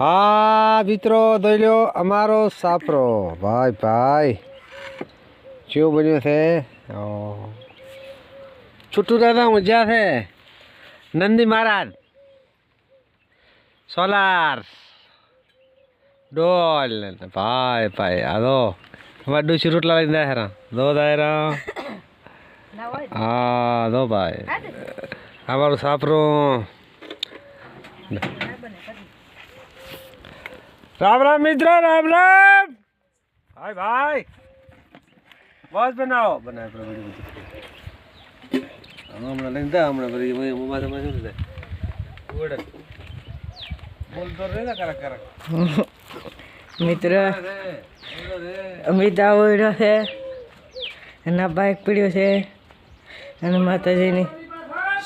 હા મિત્રો દઈ લ્યો અમારો સાપરો. ભાઈ ભાઈ. કેવું બન્યું છે? ઓહ. છૂટું દાદા મજા છે? નંદી મહારાજ. સોલાર. ડોલ. ભાઈ ભાઈ હાલો વાડું ડૂસી રોટલા લઈને દાયરા દો દાયરા હા દો ભાઈ. અમારો સાપરું. રામ રામ મિત્રો, રામ રામ. ભાઈ ભાઈ. બસ બનાવો. બનાવ આપણે બધું હમણાં લઈને દા હમણાં બધી મેં મોમાં તમે શું મિત્ર, અમિતા ઓયડો છે. એના બાઇક પીડ્યો છે. અને માતાજીની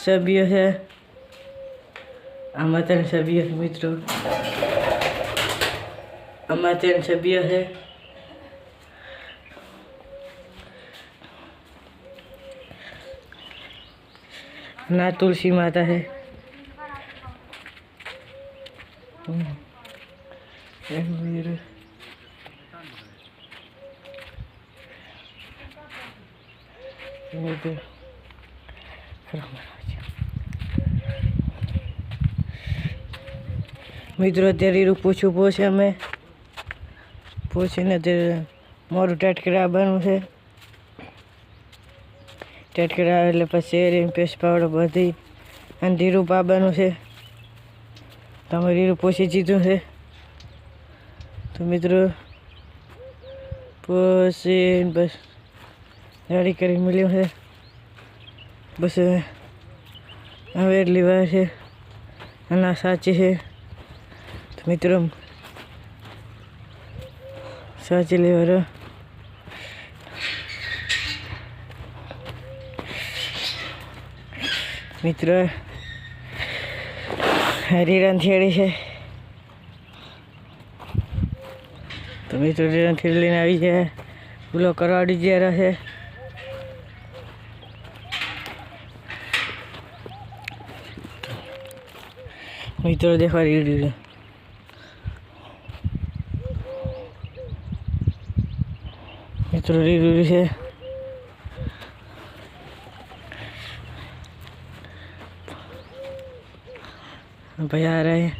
સભ્યો છે. આ માતાની સભ્યો છે, મિત્રો. આ માતાની સભ્યો છે ના તુલસી માતા છે હમ. એક મિનિટ. Ini મિત્રો અત્યારે એનું પૂછું પૂછે અમે પૂછીને તે મોરું ટાઈટ કરાવવાનું છે. ટટકડા કરાવે એટલે પછી એરીને પેસ્ટ પાવડર બધી અને ધીરું પાવાનું છે. તમે રીરું પૂછી દીધું છે. તો મિત્રો પછી બસ રેડી કરી મળ્યું છે. બસ હવે વાર છે. અને સાચી છે. તો મિત્રો સાચી મિત્ર, હરિરાન થેડી છે. તો મિત્રો, હરિરાન થેડી લઈને આવી જાય ભૂલો કરવાડી જ્યારે છે. મિત્રો, દેખવા રીડ્યું મિત્રો રીડ્યું છે. ભાઈ આ રહે.